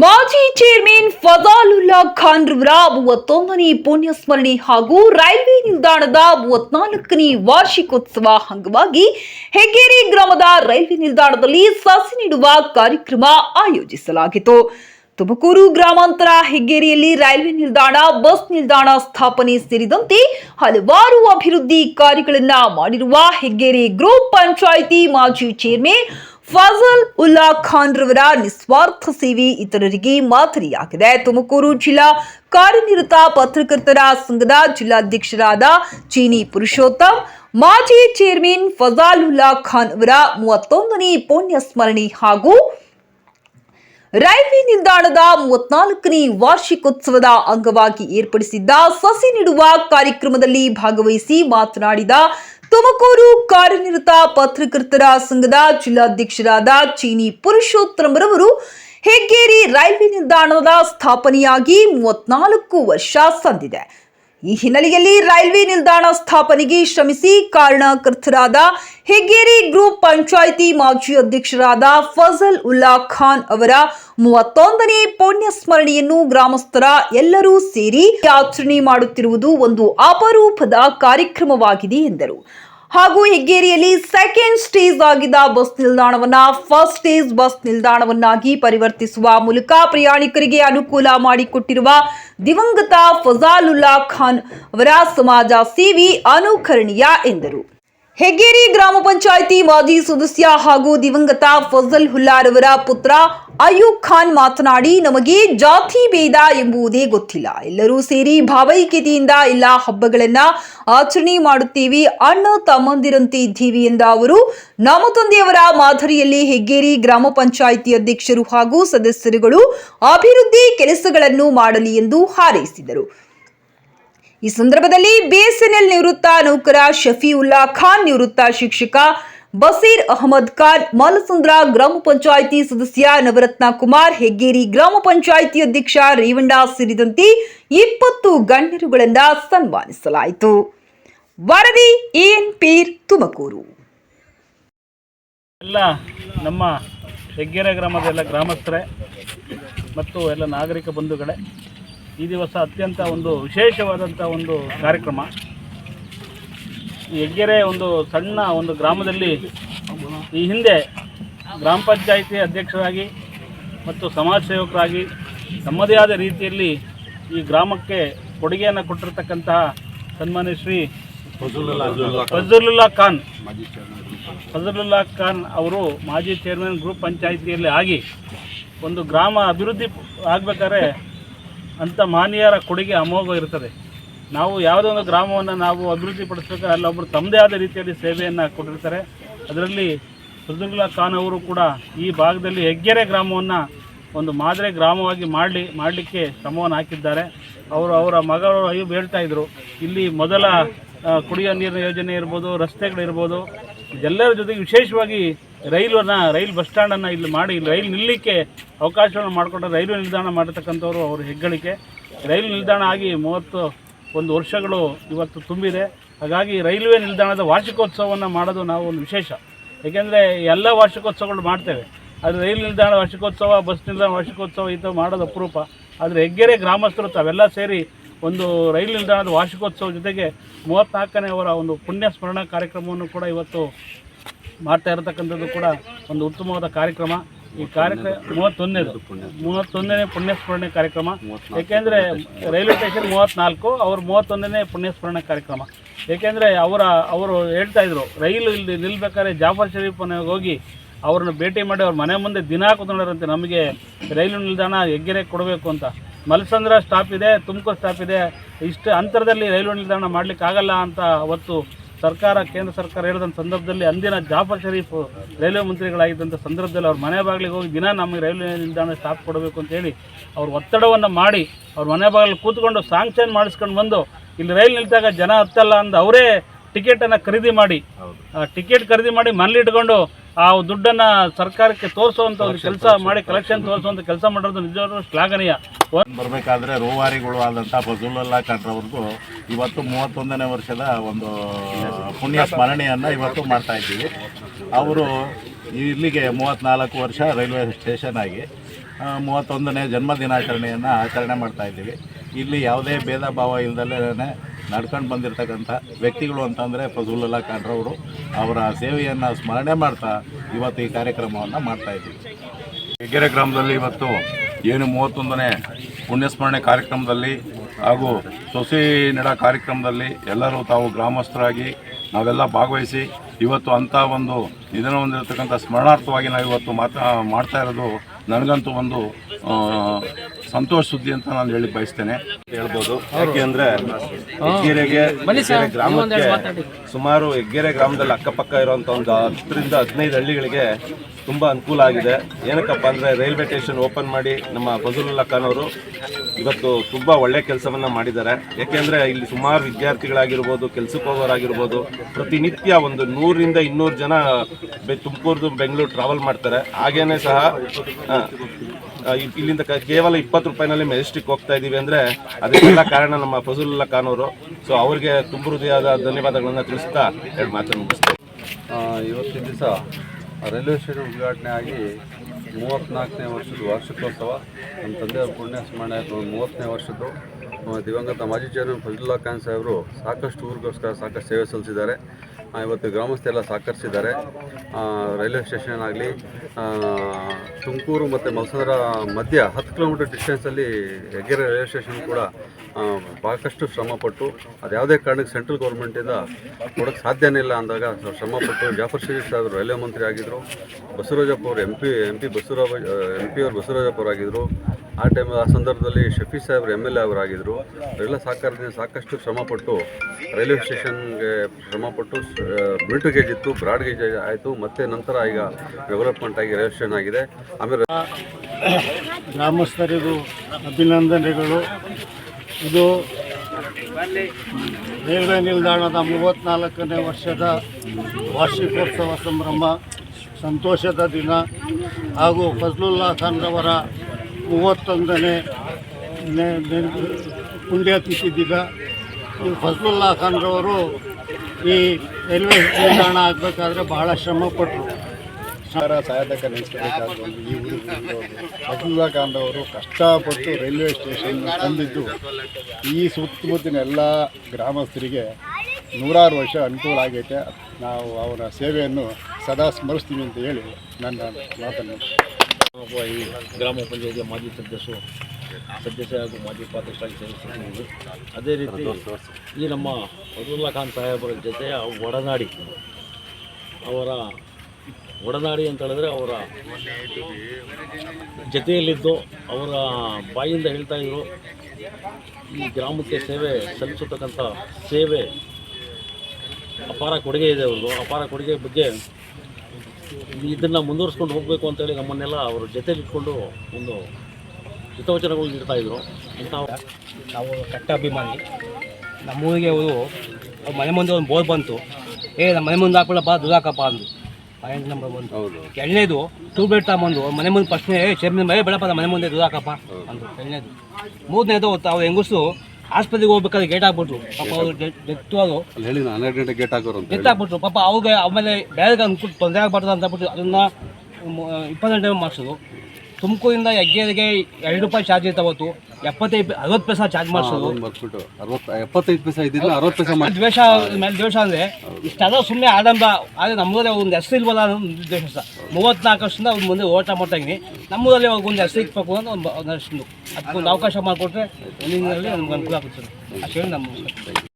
ಮಾಜಿ ಚೇರ್ಮನ್ ಫಜಾಲುಲ್ಲಾ ಖಾನ್ ರವರ ಮೂವತ್ತೊಂದನೇ ಪುಣ್ಯಸ್ಮರಣೆ ಹಾಗೂ ರೈಲ್ವೆ ನಿಲ್ದಾಣದ ಮೂವತ್ನಾಲ್ಕನೇ ವಾರ್ಷಿಕೋತ್ಸವ ಅಂಗವಾಗಿ ಹೆಗ್ಗೇರಿ ಗ್ರಾಮದ ರೈಲ್ವೆ ನಿಲ್ದಾಣದಲ್ಲಿ ಸಸಿ ನೀಡುವ ಕಾರ್ಯಕ್ರಮ ಆಯೋಜಿಸಲಾಗಿತ್ತು. ತುಮಕೂರು ಗ್ರಾಮಾಂತರ ಹೆಗ್ಗೇರಿಯಲ್ಲಿ ರೈಲ್ವೆ ನಿಲ್ದಾಣ, ಬಸ್ ನಿಲ್ದಾಣ ಸ್ಥಾಪನೆ ಸೇರಿದಂತೆ ಹಲವಾರು ಅಭಿವೃದ್ಧಿ ಕಾರ್ಯಗಳನ್ನು ಮಾಡಿರುವ ಹೆಗ್ಗೇರಿ ಗ್ರೂಪ್ ಪಂಚಾಯಿತಿ ಮಾಜಿ ಚೇರ್ಮನ್ ಫಜಲ್ ಉಲ್ಲಾ ಖಾನ್ ರವರ ನಿಸ್ವಾರ್ಥ ಸೇವೆ ಇತರರಿಗೆ ಮಾದರಿಯಾಗಿದೆ. ತುಮಕೂರು ಜಿಲ್ಲಾ ಕಾರ್ಯನಿರತ ಪತ್ರಕರ್ತರ ಸಂಘದ ಜಿಲ್ಲಾಧ್ಯಕ್ಷರಾದ ಚೀನಿ ಪುರುಷೋತ್ತಮ್, ಮಾಜಿ ಚೇರ್ಮನ್ ಫಜಾಲುಲ್ಲಾ ಖಾನ್ ಅವರ ಮೂವತ್ತೊಂದನೇ ಪುಣ್ಯ ಸ್ಮರಣೆ ಹಾಗೂ ರೈಲ್ವೆ ನಿಲ್ದಾಣದ ಮೂವತ್ನಾಲ್ಕನೇ ವಾರ್ಷಿಕೋತ್ಸವದ ಅಂಗವಾಗಿ ಏರ್ಪಡಿಸಿದ್ದ ಸಸಿ ನೆಡುವ ಕಾರ್ಯಕ್ರಮದಲ್ಲಿ ಭಾಗವಹಿಸಿ ಮಾತನಾಡಿದ ತುಮಕೂರು ಕಾರ್ಯನಿರತ ಪತ್ರಕರ್ತರ ಸಂಘದ ಜಿಲ್ಲಾಧ್ಯಕ್ಷರಾದ ಚೀನಿ ಪುರುಷೋತ್ತಮರವರು ಹೆಗ್ಗೇರಿ ರೈಲ್ವೆ ನಿಲ್ದಾಣದ ಸ್ಥಾಪನೆಯಾಗಿ ಮೂವತ್ನಾಲ್ಕು ವರ್ಷ ಸಂದಿದೆ. ಈ ಹಿನ್ನೆಲೆಯಲ್ಲಿ ರೈಲ್ವೆ ನಿಲ್ದಾಣ ಸ್ಥಾಪನೆಗೆ ಶ್ರಮಿಸಿ ಕಾರಣಕರ್ತರಾದ ಹೆಗ್ಗೇರಿ ಗ್ರೂಪ್ ಪಂಚಾಯಿತಿ ಮಾಜಿ ಅಧ್ಯಕ್ಷರಾದ ಫಜಲ್ ಉಲ್ಲಾ ಖಾನ್ ಅವರ ಮೂವತ್ತೊಂದನೇ ಪುಣ್ಯ ಸ್ಮರಣೆಯನ್ನು ಗ್ರಾಮಸ್ಥರ ಎಲ್ಲರೂ ಸೇರಿ ಆಚರಣೆ ಮಾಡುತ್ತಿರುವುದು ಒಂದು ಅಪರೂಪದ ಕಾರ್ಯಕ್ರಮವಾಗಿದೆ ಎಂದರು. ಹಾಗೂ ಹೆಗ್ಗೇರಿಯಲ್ಲಿ ಸೆಕೆಂಡ್ ಸ್ಟೇಜ್ ಆಗಿದ್ದ ಬಸ್ ನಿಲ್ದಾಣವನ್ನ ಫಸ್ಟ್ ಸ್ಟೇಜ್ ಬಸ್ ನಿಲ್ದಾಣವನ್ನಾಗಿ ಪರಿವರ್ತಿಸುವ ಮೂಲಕ ಪ್ರಯಾಣಿಕರಿಗೆ ಅನುಕೂಲ ಮಾಡಿಕೊಟ್ಟಿರುವ ದಿವಂಗತ ಫಜಾಲುಲ್ಲಾ ಖಾನ್ ಅವರ ಸಮಾಜ ಸೇವಿ ಅನುಕರಣೀಯ ಎಂದರು. ಹೆಗ್ಗೇರಿ ಗ್ರಾಮ ಪಂಚಾಯಿತಿ ಮಾಜಿ ಸದಸ್ಯ ಹಾಗೂ ದಿವಂಗತ ಫಜಲ್ ಹುಲ್ಲಾರವರ ಪುತ್ರ ಅಯೂಬ್ ಖಾನ್ ಮಾತನಾಡಿ, ನಮಗೆ ಜಾತಿ ಭೇದ ಎಂಬುದೇ ಗೊತ್ತಿಲ್ಲ. ಎಲ್ಲರೂ ಸೇರಿ ಭಾವೈಕ್ಯತೆಯಿಂದ ಎಲ್ಲ ಹಬ್ಬಗಳನ್ನ ಆಚರಣೆ ಮಾಡುತ್ತೀವಿ. ಅಣ್ಣ ತಮ್ಮಂದಿರಂತೆ ಇದ್ದೀವಿ ಎಂದ ಅವರು, ನಮ್ಮ ತಂದೆಯವರ ಮಾದರಿಯಲ್ಲಿ ಹೆಗ್ಗೇರಿ ಗ್ರಾಮ ಪಂಚಾಯಿತಿ ಅಧ್ಯಕ್ಷರು ಹಾಗೂ ಸದಸ್ಯರುಗಳು ಅಭಿವೃದ್ಧಿ ಕೆಲಸಗಳನ್ನು ಮಾಡಲಿ ಎಂದು ಹಾರೈಸಿದರು. ಈ ಸಂದರ್ಭದಲ್ಲಿ ಬಿಎಸ್ಎನ್ಎಲ್ ನಿವೃತ್ತ ನೌಕರ ಶಫೀವುಲ್ಲಾ ಖಾನ್ ನಿವೃತ್ತ ಶಿಕ್ಷಕ ಬಸೀರ್ ಅಹಮದ್ ಖಾನ್, ಮಲಸಂದ್ರ ಗ್ರಾಮ ಪಂಚಾಯಿತಿ ಸದಸ್ಯ ನವರತ್ನ ಕುಮಾರ್, ಹೆಗ್ಗೇರಿ ಗ್ರಾಮ ಪಂಚಾಯಿತಿ ಅಧ್ಯಕ್ಷ ರೇವಣ್ಣ ಸೇರಿದಂತೆ ಇಪ್ಪತ್ತು ಗಣ್ಯರುಗಳಿಂದ ಸನ್ಮಾನಿಸಲಾಯಿತು. ವರದಿ ಎನ್ ಪೀರ್, ತುಮಕೂರು. ಎಲ್ಲ ನಮ್ಮ ಹೆಗ್ಗೆರೆ ಗ್ರಾಮದ ಎಲ್ಲ ಗ್ರಾಮಸ್ಥರೇ ಮತ್ತು ಎಲ್ಲ ನಾಗರಿಕ ಬಂಧುಗಳೇ, ಈ ದಿವಸ ಅತ್ಯಂತ ಒಂದು ವಿಶೇಷವಾದಂಥ ಒಂದು ಕಾರ್ಯಕ್ರಮ. ಈ ಹೆಗ್ಗೆರೆ ಒಂದು ಸಣ್ಣ ಒಂದು ಗ್ರಾಮದಲ್ಲಿ ಈ ಹಿಂದೆ ಗ್ರಾಮ ಪಂಚಾಯಿತಿ ಅಧ್ಯಕ್ಷರಾಗಿ ಮತ್ತು ಸಮಾಜ ಸೇವಕರಾಗಿ ತಮ್ಮದೇ ಆದ ರೀತಿಯಲ್ಲಿ ಈ ಗ್ರಾಮಕ್ಕೆ ಕೊಡುಗೆಯನ್ನು ಕೊಟ್ಟಿರ್ತಕ್ಕಂತಹ ಸನ್ಮಾನ್ಯ ಶ್ರೀ ಫಜಲುಲ್ಲಾ ಖಾನ್. ಫಜಲುಲ್ಲಾ ಖಾನ್ ಅವರು ಮಾಜಿ ಚೇರ್ಮನ್ ಗ್ರೂಪ್ ಪಂಚಾಯಿತಿಯಲ್ಲಿ ಆಗಿ ಒಂದು ಗ್ರಾಮ ಅಭಿವೃದ್ಧಿ ಆಗಬೇಕಾದ್ರೆ ಅಂಥ ಮಾನ್ಯರ ಕೊಡುಗೆ ಅಮೋಘ ಇರ್ತದೆ. ನಾವು ಯಾವುದೋ ಒಂದು ಗ್ರಾಮವನ್ನು ನಾವು ಅಭಿವೃದ್ಧಿ ಪಡಿಸ್ಬೇಕಾದ್ರೆ ಅಲ್ಲೊಬ್ಬರು ತಮ್ಮದೇ ಆದ ರೀತಿಯಲ್ಲಿ ಸೇವೆಯನ್ನು ಕೊಟ್ಟಿರ್ತಾರೆ. ಅದರಲ್ಲಿ ಫಜಲುಲ್ಲಾ ಖಾನ್ ಅವರು ಕೂಡ ಈ ಭಾಗದಲ್ಲಿ ಹೆಗ್ಗೆರೆ ಗ್ರಾಮವನ್ನು ಒಂದು ಮಾದರಿ ಗ್ರಾಮವಾಗಿ ಮಾಡಲಿ, ಮಾಡಲಿಕ್ಕೆ ಶ್ರಮವನ್ನು ಹಾಕಿದ್ದಾರೆ. ಅವರು ಅವರ ಮಗಳು ಅಯ್ಯು ಹೇಳ್ತಾ ಇದ್ರು, ಇಲ್ಲಿ ಮೊದಲ ಕುಡಿಯೋ ನೀರಿನ ಯೋಜನೆ ಇರ್ಬೋದು, ರಸ್ತೆಗಳಿರ್ಬೋದು, ಇದೆಲ್ಲರ ಜೊತೆಗೆ ವಿಶೇಷವಾಗಿ ರೈಲನ್ನು, ರೈಲ್ ಬಸ್ ಸ್ಟ್ಯಾಂಡನ್ನು ಇಲ್ಲಿ ಮಾಡಿ, ರೈಲು ನಿಲ್ಲಲಿಕ್ಕೆ ಅವಕಾಶವನ್ನು ಮಾಡಿಕೊಂಡು ರೈಲು ನಿಲ್ದಾಣ ಮಾಡಿರ್ತಕ್ಕಂಥವ್ರು ಅವ್ರ ಹೆಗ್ಗಳಿಕೆ. ರೈಲು ನಿಲ್ದಾಣ ಆಗಿ ಮೂವತ್ತು ಒಂದು ವರ್ಷಗಳು ಇವತ್ತು ತುಂಬಿದೆ. ಹಾಗಾಗಿ ರೈಲ್ವೆ ನಿಲ್ದಾಣದ ವಾರ್ಷಿಕೋತ್ಸವವನ್ನು ಮಾಡೋದು ನಾವು ಒಂದು ವಿಶೇಷ. ಏಕೆಂದರೆ ಎಲ್ಲ ವಾರ್ಷಿಕೋತ್ಸವಗಳು ಮಾಡ್ತೇವೆ. ಆದರೆ ರೈಲು ನಿಲ್ದಾಣ ವಾರ್ಷಿಕೋತ್ಸವ, ಬಸ್ ನಿಲ್ದಾಣ ವಾರ್ಷಿಕೋತ್ಸವ ಇದು ಮಾಡೋದು ಅಪರೂಪ. ಆದರೆ ಹೆಗ್ಗೆರೆ ಗ್ರಾಮಸ್ಥರು ತಾವೆಲ್ಲ ಸೇರಿ ಒಂದು ರೈಲು ನಿಲ್ದಾಣದ ವಾರ್ಷಿಕೋತ್ಸವ ಜೊತೆಗೆ ಮೂವತ್ತ್ನಾಲ್ಕನೇ ಅವರ ಒಂದು ಪುಣ್ಯ ಸ್ಮರಣ ಕಾರ್ಯಕ್ರಮವನ್ನು ಕೂಡ ಇವತ್ತು ಮಾಡ್ತಾ ಇರತಕ್ಕಂಥದ್ದು ಕೂಡ ಒಂದು ಉತ್ತಮವಾದ ಕಾರ್ಯಕ್ರಮ. ಈ ಕಾರ್ಯಕ್ರಮ ಮೂವತ್ತೊಂದನೇದು. ಮೂವತ್ತೊಂದನೇ ಪುಣ್ಯಸ್ಮರಣೆ ಕಾರ್ಯಕ್ರಮ. ಏಕೆಂದರೆ ರೈಲ್ವೆ ಸ್ಟೇಷನ್ ಮೂವತ್ತ್ನಾಲ್ಕು ಅವರು ಮೂವತ್ತೊಂದನೇ ಪುಣ್ಯಸ್ಮರಣೆ ಕಾರ್ಯಕ್ರಮ. ಏಕೆಂದರೆ ಅವರ ಅವರು ಹೇಳ್ತಾ ಇದ್ರು ರೈಲು ಇಲ್ಲಿ ನಿಲ್ಬೇಕಾದ್ರೆ ಜಾಫರ್ ಶರೀಫ್ ಹೋಗಿ ಅವ್ರನ್ನ ಭೇಟಿ ಮಾಡಿ ಅವ್ರ ಮನೆ ಮುಂದೆ ದಿನ ಕೂತ್ಕೊಂಡಾರಂತೆ ನಮಗೆ. ರೈಲು ನಿಲ್ದಾಣ ಹೆಗ್ಗೆರೆ ಕೊಡಬೇಕು ಅಂತ. ಮಲ್ಸಂದ್ರ ಸ್ಟಾಪ್ ಇದೆ ತುಮಕೂರು ಸ್ಟಾಪ್ ಇದೆ. ಇಷ್ಟು ಅಂತರದಲ್ಲಿ ರೈಲು ನಿಲ್ದಾಣ ಮಾಡಲಿಕ್ಕಾಗಲ್ಲ ಅಂತ ಅವತ್ತು ಸರ್ಕಾರ, ಕೇಂದ್ರ ಸರ್ಕಾರ ಹೇಳಿದಂಥ ಸಂದರ್ಭದಲ್ಲಿ ಅಂದಿನ ಜಾಫರ್ ಶರೀಫ್ ರೈಲ್ವೆ ಮಂತ್ರಿಗಳಾಗಿದ್ದಂಥ ಸಂದರ್ಭದಲ್ಲಿ ಅವ್ರ ಮನೆ ಬಾಗಿಲಿಗೆ ಹೋಗಿ ದಿನ ನಮಗೆ ರೈಲ್ವೆ ನಿಲ್ದಾಣ ಸ್ಟಾಪ್ ಕೊಡಬೇಕು ಅಂತೇಳಿ ಅವ್ರ ಒತ್ತಡವನ್ನು ಮಾಡಿ ಅವ್ರ ಮನೆ ಬಾಗಿಲು ಕೂತ್ಕೊಂಡು ಸಾಂಕ್ಷನ್ ಮಾಡಿಸ್ಕೊಂಡು ಬಂದು ಇಲ್ಲಿ ರೈಲ್ ನಿಲ್ತಾಗ ಜನ ಹತ್ತಲ್ಲ ಅಂದು ಅವರೇ ಟಿಕೆಟನ್ನು ಖರೀದಿ ಮಾಡಿ ಟಿಕೆಟ್ ಖರೀದಿ ಮಾಡಿ ಮನೇಲಿಟ್ಕೊಂಡು ಆ ದುಡ್ಡನ್ನು ಸರ್ಕಾರಕ್ಕೆ ತೋರಿಸುವಂಥ ಒಂದು ಕೆಲಸ ಮಾಡಿ ಕಲೆಕ್ಷನ್ ತೋರಿಸುವಂಥ ಕೆಲಸ ಮಾಡೋದು ನಿಜವಾಗ್ಲೂ ಶ್ಲಾಘನೀಯ. ಬರಬೇಕಾದ್ರೆ ರೂವಾರಿಗಳು ಆದಂಥ ಫಜುಲ್ಲಾ ಖಾನ್ರವ್ರದ್ದು ಇವತ್ತು ಮೂವತ್ತೊಂದನೇ ವರ್ಷದ ಒಂದು ಪುಣ್ಯ ಸ್ಮರಣೆಯನ್ನು ಇವತ್ತು ಮಾಡ್ತಾ ಇದ್ದೀವಿ. ಅವರು ಇಲ್ಲಿಗೆ ಮೂವತ್ತ್ನಾಲ್ಕು ವರ್ಷ ರೈಲ್ವೆ ಸ್ಟೇಷನ್ ಆಗಿ ಮೂವತ್ತೊಂದನೇ ಜನ್ಮ ದಿನಾಚರಣೆಯನ್ನು ಆಚರಣೆ ಮಾಡ್ತಾ ಇದ್ದೀವಿ. ಇಲ್ಲಿ ಯಾವುದೇ ಭೇದ ಭಾವ ಇಲ್ಲದಲ್ಲೇ ನಡ್ಕೊಂಡು ಬಂದಿರತಕ್ಕಂಥ ವ್ಯಕ್ತಿಗಳು ಅಂತಂದರೆ ಫಜುಲುಲ್ಲಾ ಖಾನ್ರವರು ಅವರ ಸೇವೆಯನ್ನು ಸ್ಮರಣೆ ಮಾಡ್ತಾ ಇವತ್ತು ಈ ಕಾರ್ಯಕ್ರಮವನ್ನು ಮಾಡ್ತಾ ಇದ್ದೀವಿ. ಹೆಗ್ಗೆರೆ ಗ್ರಾಮದಲ್ಲಿ ಇವತ್ತು ಏನು ಮೂವತ್ತೊಂದನೇ ಪುಣ್ಯಸ್ಮರಣೆ ಕಾರ್ಯಕ್ರಮದಲ್ಲಿ ಹಾಗೂ ಸೊಸಿ ನೆಡ ಕಾರ್ಯಕ್ರಮದಲ್ಲಿ ಎಲ್ಲರೂ ತಾವು ಗ್ರಾಮಸ್ಥರಾಗಿ ನಾವೆಲ್ಲ ಭಾಗವಹಿಸಿ ಇವತ್ತು ಅಂಥ ಒಂದು ನಿಧನ ಹೊಂದಿರತಕ್ಕಂಥ ಸ್ಮರಣಾರ್ಥವಾಗಿ ನಾವು ಇವತ್ತು ಮಾತಾ ಮಾಡ್ತಾ ಇರೋದು ನನಗಂತೂ ಒಂದು ಸಂತೋಷ ಸುದ್ದಿ ಅಂತ ನಾನು ಹೇಳಿ ಬಯಸ್ತೇನೆ. ಹೇಳ್ಬೋದು. ಯಾಕೆಂದ್ರೆ ಹೆಗ್ಗೆರೆಗೆ ಹೆಗ್ಗೆರೆ ಗ್ರಾಮಕ್ಕೆ ಸುಮಾರು ಹೆಗ್ಗೆರೆ ಗ್ರಾಮದಲ್ಲಿ ಅಕ್ಕಪಕ್ಕ ಇರುವಂತ ಒಂದು ಹತ್ತರಿಂದ ಹದಿನೈದು ಹಳ್ಳಿಗಳಿಗೆ ತುಂಬಾ ಅನುಕೂಲ ಆಗಿದೆ. ಏನಕ್ಕಪ್ಪ ಅಂದ್ರೆ ರೈಲ್ವೆ ಸ್ಟೇಷನ್ ಓಪನ್ ಮಾಡಿ ನಮ್ಮ ಫಜಲುಲ್ಲಾ ಖಾನ್ ಅವರು ಇವತ್ತು ತುಂಬಾ ಒಳ್ಳೆ ಕೆಲಸವನ್ನ ಮಾಡಿದ್ದಾರೆ. ಯಾಕೆಂದ್ರೆ ಇಲ್ಲಿ ಸುಮಾರು ವಿದ್ಯಾರ್ಥಿಗಳಾಗಿರ್ಬೋದು ಕೆಲ್ಸಕ್ಕೆ ಹೋಗೋರಾಗಿರ್ಬೋದು ಪ್ರತಿನಿತ್ಯ ಒಂದು ನೂರಿಂದ ಇನ್ನೂರು ಜನ ಬೆ ತುಮಕೂರು ಬೆಂಗಳೂರು ಟ್ರಾವೆಲ್ ಮಾಡ್ತಾರೆ. ಹಾಗೇನೆ ಸಹ ಇಲ್ಲಿಂದ ಕೇವಲ ಇಪ್ಪತ್ತು ರೂಪಾಯಿನಲ್ಲಿ ಮೆಜೆಸ್ಟಿಕ್ ಹೋಗ್ತಾ ಇದ್ದೀವಿ ಅಂದರೆ ಅದಕ್ಕೆಲ್ಲ ಕಾರಣ ನಮ್ಮ ಫಜಲುಲ್ಲಾ ಖಾನ್ ಅವರು ಸೊ ಅವರಿಗೆ ತುಂಬ ಹೃದಯದ ಧನ್ಯವಾದಗಳನ್ನು ತಿಳಿಸ್ತಾ ಎರಡು ಮಾತನ್ನು ಮುಗಿಸ್ತೇನೆ. ಆ, ಇವತ್ತಿನ ದಿವಸ ರೈಲ್ವೆ ಸ್ಟೇಷನ್ ಉದ್ಘಾಟನೆ ಆಗಿ ಮೂವತ್ತ್ನಾಲ್ಕನೇ ವರ್ಷದ ವಾರ್ಷಿಕೋತ್ಸವ. ನಮ್ಮ ತಂದೆಯವ್ರ ಪುಣ್ಯ ಸ್ಮರಣೆ ಮೂವತ್ತನೇ ವರ್ಷದ್ದು. ದಿವಂಗತ ಮಾಜಿ ಚೇರ್ಮನ್ ಫಜಲುಲ್ಲಾ ಖಾನ್ ಸಾಹೇಬರು ಸಾಕಷ್ಟು ಊರಿಗೋಸ್ಕರ ಸಾಕಷ್ಟು ಸೇವೆ ಸಲ್ಲಿಸಿದ್ದಾರೆ. ಇವತ್ತು ಗ್ರಾಮಸ್ಥರೆಲ್ಲ ಸಹಕರಿಸಿದ್ದಾರೆ. ರೈಲ್ವೆ ಸ್ಟೇಷನ್ ಆಗಲಿ ತುಮಕೂರು ಮತ್ತು ಮಲ್ಸಂದ್ರ ಮಧ್ಯ ಹತ್ತು ಕಿಲೋಮೀಟರ್ ಡಿಸ್ಟೆನ್ಸಲ್ಲಿ ಹೆಗ್ಗೆರೆ ರೈಲ್ವೆ ಸ್ಟೇಷನ್ ಕೂಡ ಭಾಳಷ್ಟು ಶ್ರಮಪಟ್ಟು, ಅದು ಯಾವುದೇ ಕಾರಣಕ್ಕೆ ಸೆಂಟ್ರಲ್ ಗೌರ್ಮೆಂಟಿಂದ ಕೊಡೋಕ್ಕೆ ಸಾಧ್ಯನೇ ಇಲ್ಲ ಅಂದಾಗ ಶ್ರಮಪಟ್ಟು ಜಾಫರ್ ಶರೀಫ್ ಸಾಹೇಬರು ರೈಲ್ವೆ ಮಂತ್ರಿ ಆಗಿದ್ದರು ಬಸವರಾಜಪ್ಪ ಅವರು M P M P Basavaraja M P ಅವರು ಬಸವರಾಜಪ್ಪ ಅವರಾಗಿದ್ದರು ಆ ಟೈಮ್ ಆ ಸಂದರ್ಭದಲ್ಲಿ ಶಫಿ ಸಾಹೇಬ್ರು ಎಂ ಎಲ್ ಎ ಅವರಾಗಿದ್ದರು ಅವರೆಲ್ಲ ಸಹಕಾರದಿಂದ ಸಾಕಷ್ಟು ಶ್ರಮಪಟ್ಟು ರೈಲ್ವೆ ಸ್ಟೇಷನ್ಗೆ ಶ್ರಮಪಟ್ಟು ಮಿಲ್ಟ್ರಿ ಗೇಜ್ ಇತ್ತು, ಬ್ರಾಡ್ ಗೇಜ್ ಆಯಿತು, ಮತ್ತು ನಂತರ ಈಗ ಡೆವಲಪ್ಮೆಂಟ್ ಆಗಿ ರೈಲ್ವೆ ಸ್ಟೇಷನ್ ಆಗಿದೆ. ಆಮೇಲೆ ಗ್ರಾಮಸ್ಥರಿಗೂ ಅಭಿನಂದನೆಗಳು. ಇದು ರೈಲ್ವೆ ನಿಲ್ದಾಣದ ಮೂವತ್ತ್ನಾಲ್ಕನೇ ವರ್ಷದ ವಾರ್ಷಿಕೋತ್ಸವ ಸಂಭ್ರಮ, ಸಂತೋಷದ ದಿನ. ಹಾಗೂ ಫಜ್ಲುಲ್ಲಾ ಖಾನ್ರವರ ಮೂವತ್ತೊಂದನೇ ಪುಣ್ಯತಿಥಿ ದಿನ. ಈ ಫಜ್ಲುಲ್ಲಾ ಖಾನ್ರವರು ಈ ರೈಲ್ವೆ ನಿಲ್ದಾಣ ಆಗಬೇಕಾದ್ರೆ ಬಹಳ ಶ್ರಮಪಟ್ಟರು ಸರ್ಕಾರ ಸಹಾಯಕ ನೆನೆಸ್ಕೋಬೇಕಾದ ಒಂದು ಈ ಊರಿಗೆ ಅಬ್ದುಲ್ಲಾ ಖಾನ್ ಅವರು ಕಷ್ಟಪಟ್ಟು ರೈಲ್ವೆ ಸ್ಟೇಷನ್ ತಂದಿದ್ದು ಈ ಸುತ್ತಮುತ್ತಿನ ಎಲ್ಲ ಗ್ರಾಮಸ್ಥರಿಗೆ ನೂರಾರು ವರ್ಷ ಅನುಕೂಲ ಆಗೈತೆ. ನಾವು ಅವರ ಸೇವೆಯನ್ನು ಸದಾ ಸ್ಮರಿಸ್ತೀವಿ ಅಂತ ಹೇಳಿ ನನ್ನ ಮಾತನ್ನು ಒಬ್ಬ ಈ ಗ್ರಾಮ ಪಂಚಾಯತಿಯ ಮಾಜಿ ಸದಸ್ಯರು ಸದಸ್ಯ ಹಾಗೂ ಮಾಜಿ ಉಪಾಧ್ಯಕ್ಷರಾಗಿ ಸೇರಿಸಿದ್ದೀವಿ ಅದೇ ರೀತಿ ಈ ನಮ್ಮ ಅಬ್ದುಲ್ಲಾ ಖಾನ್ ಸಾಹೇಬರ ಜೊತೆ ಒಡನಾಡಿ, ಅವರ ಒಡನಾಡಿ ಅಂತ ಹೇಳಿದ್ರೆ ಅವರ ಜೊತೆಯಲ್ಲಿದ್ದು ಅವರ ಬಾಯಿಂದ ಹೇಳ್ತಾ ಇದ್ರು, ಈ ಗ್ರಾಮಕ್ಕೆ ಸೇವೆ ಸಲ್ಲಿಸತಕ್ಕಂಥ ಸೇವೆ ಅಪಾರ ಕೊಡುಗೆ ಇದೆ ಅವರು ಅಪಾರ ಕೊಡುಗೆ ಬಗ್ಗೆ ಇದನ್ನು ಮುಂದುವರಿಸ್ಕೊಂಡು ಹೋಗಬೇಕು ಅಂತೇಳಿ ನಮ್ಮನ್ನೆಲ್ಲ ಅವ್ರ ಜೊತೆ ಇಟ್ಕೊಂಡು ಒಂದು ಹಿತವಚನಗಳು ನೀಡ್ತಾ ಇದ್ರು. ಇಂಥ ನಾವು ಕಟ್ಟ ಅಭಿಮಾನಿ. ನಮ್ಮೂರಿಗೆ ಅವರು ಅವ್ರ ಮನೆ ಮುಂದೆ ಒಂದು ಬೋರ್ ಬಂತು. ಏ ನಮ್ಮ ಮನೆ ಮುಂದೆ ಹಾಕೊಳ್ಳಪ್ಪ ಹಾಕಪ್ಪ ಅಂದು ಪಾಯಿಂಟ್ ನಂಬರ್ ಒಂದು ಎರಡನೇದು ಟ್ಯೂಬ್ಲೈಟ್ ತಗೊಂಬಂದು ಅವ್ರ ಮನೆ ಮುಂದೆ ಫಸ್ಟ್ನೇ ಚೇರ್ಮನ್ ಮನೆ ಬೆಳಪ್ಪ ನಮ್ಮ ಮನೆ ಮುಂದೆ ದುರಾಕಪ್ಪ ಅಂದರು. ಎರಡನೇದು ಮೂರನೇದು ಅವ್ರು ಹೆಂಗಸು ಆಸ್ಪತ್ರೆಗೆ ಹೋಗ್ಬೇಕಾದ್ರೆ ಗೇಟ್ ಹಾಕ್ಬಿಟ್ರು. ಪಾಪ ಅವ್ರು ಡೆತ್ತು ಅದು. ಅಲ್ಲಿ ಹೇಳಿ ನಾನು ಹನ್ನೆರಡು ಗಂಟೆ ಗೇಟ್ ಹಾಕೋರು ಅಂತ ಡೆತ್ ಹಾಕ್ಬಿಟ್ರು. ಪಾಪ ಅವಾಗ ಆಮೇಲೆ ಬೇರೆ ಅನ್ಕೊಂಡು ತೊಂದರೆ ಆಗ್ಬಾರ್ದು ಅಂತ ಬಿಟ್ಟು ಅದನ್ನು ಇಪ್ಪತ್ತೆಂಟು ಮಾಡಿಸೋದು ತುಮಕೂರಿಂದ ಹೆಗ್ಗೇರಿಗೆ ಎರಡು ರೂಪಾಯಿ ಚಾರ್ಜ್ ಇತ್ತು ಅವತ್ತು. ಎಪ್ಪತ್ತೈದು ಅರವತ್ತು ಪೈಸಾ ಚಾರ್ಜ್ ಮಾಡಿಸೋದು. ಬರ್ಬಿಟ್ಟು ಅರವತ್ತು ಎಪ್ಪತ್ತೈದು ಪೈಸೆ ಇದ್ದಿಲ್ಲ ಅರವತ್ತು ಪೈಸೆ ಮಾಡಿ ದ್ವೇಷ ಮೇಲೆ ದ್ವೇಷ ಅಂದರೆ ಇಷ್ಟೆಲ್ಲ ಸುಮ್ಮನೆ ಆಡಂಬ ಆದರೆ ನಮ್ಮೂರಲ್ಲಿ ಒಂದು ಹೆಸರು ಇಲ್ವಲ್ಲ ಅನ್ನೋ ದ್ವೇಷ ಸರ್. ಮೂವತ್ನಾಲ್ಕು ವರ್ಷದಿಂದ ಅವ್ರ ಮುಂದೆ ಓಟ ಮಾಡ್ತಾ ಇದ್ದೀನಿ. ನಮ್ಮೂರಲ್ಲಿ ಅವ್ರಿಗೆ ಒಂದು ಹೆಸರು ಇಕ್ಬೇಕು ಅಂತ ಒಂದು ಒಂದು ಅದಕ್ಕೊಂದು ಅವಕಾಶ ಮಾಡಿಕೊಟ್ರೆ ಮುಂದಿನಲ್ಲಿ ನಮ್ಗೆ ಅನುಕೂಲ ಆಗುತ್ತೆ ಸರ್. ಅಷ್ಟೇ ನಮ್ಮ